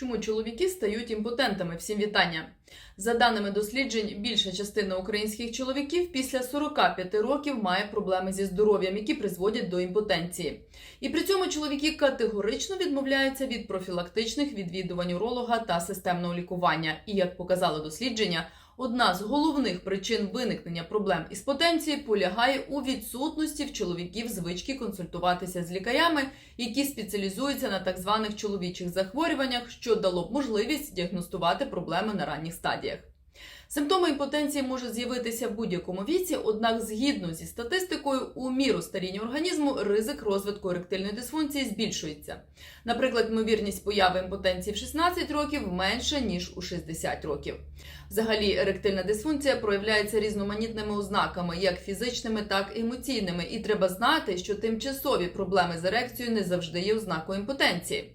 Чому чоловіки стають імпотентами? Всім вітання. За даними досліджень, більша частина українських чоловіків після 45 років має проблеми зі здоров'ям, які призводять до імпотенції. І при цьому чоловіки категорично відмовляються від профілактичних відвідувань уролога та системного лікування. І як показало дослідження, одна з головних причин виникнення проблем із потенції полягає у відсутності в чоловіків звички консультуватися з лікарями, які спеціалізуються на так званих чоловічих захворюваннях, що дало б можливість діагностувати проблеми на ранніх стадіях. Симптоми імпотенції можуть з'явитися в будь-якому віці, однак, згідно зі статистикою, у міру старіння організму ризик розвитку еректильної дисфункції збільшується. Наприклад, ймовірність появи імпотенції в 16 років менша ніж у 60 років. Взагалі, еректильна дисфункція проявляється різноманітними ознаками, як фізичними, так і емоційними, і треба знати, що тимчасові проблеми з ерекцією не завжди є ознакою імпотенції.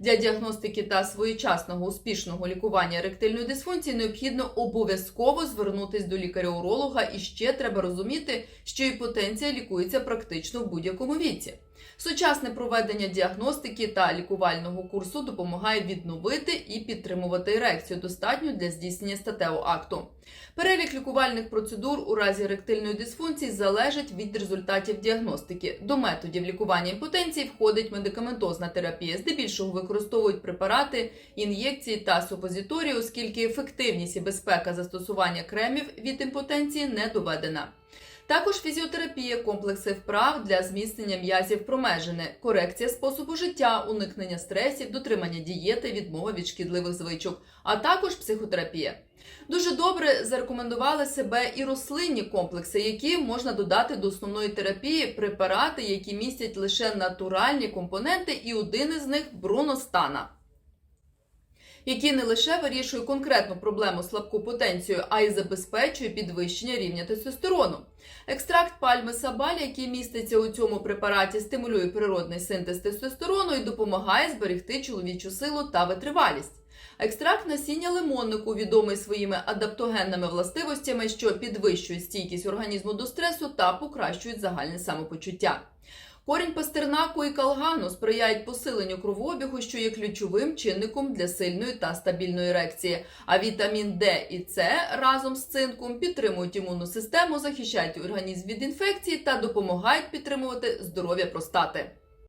Для діагностики та своєчасного успішного лікування еректильної дисфункції необхідно обов'язково звернутись до лікаря-уролога, і ще треба розуміти, що імпотенція лікується практично в будь-якому віці. Сучасне проведення діагностики та лікувального курсу допомагає відновити і підтримувати ерекцію, достатньо для здійснення статевого акту. Перелік лікувальних процедур у разі еректильної дисфункції залежить від результатів діагностики. До методів лікування імпотенції входить медикаментозна терапія. Здебільшого використовують препарати, ін'єкції та супозиторії, оскільки ефективність і безпека застосування кремів від імпотенції не доведена. Також фізіотерапія, комплекси вправ для зміцнення м'язів промежини, корекція способу життя, уникнення стресів, дотримання дієти, відмова від шкідливих звичок, а також психотерапія. Дуже добре зарекомендували себе і рослинні комплекси, які можна додати до основної терапії препарати, які містять лише натуральні компоненти, і один із них бруностана який не лише вирішує конкретну проблему слабку потенцію, а й забезпечує підвищення рівня тестостерону. Екстракт пальми сабалі, який міститься у цьому препараті, стимулює природний синтез тестостерону і допомагає зберегти чоловічу силу та витривалість. Екстракт насіння лимоннику відомий своїми адаптогенними властивостями, що підвищують стійкість організму до стресу та покращують загальне самопочуття. Корінь пастернаку і калгану сприяють посиленню кровообігу, що є ключовим чинником для сильної та стабільної ерекції. А вітамін Д і С разом з цинком підтримують імунну систему, захищають організм від інфекції та допомагають підтримувати здоров'я простати.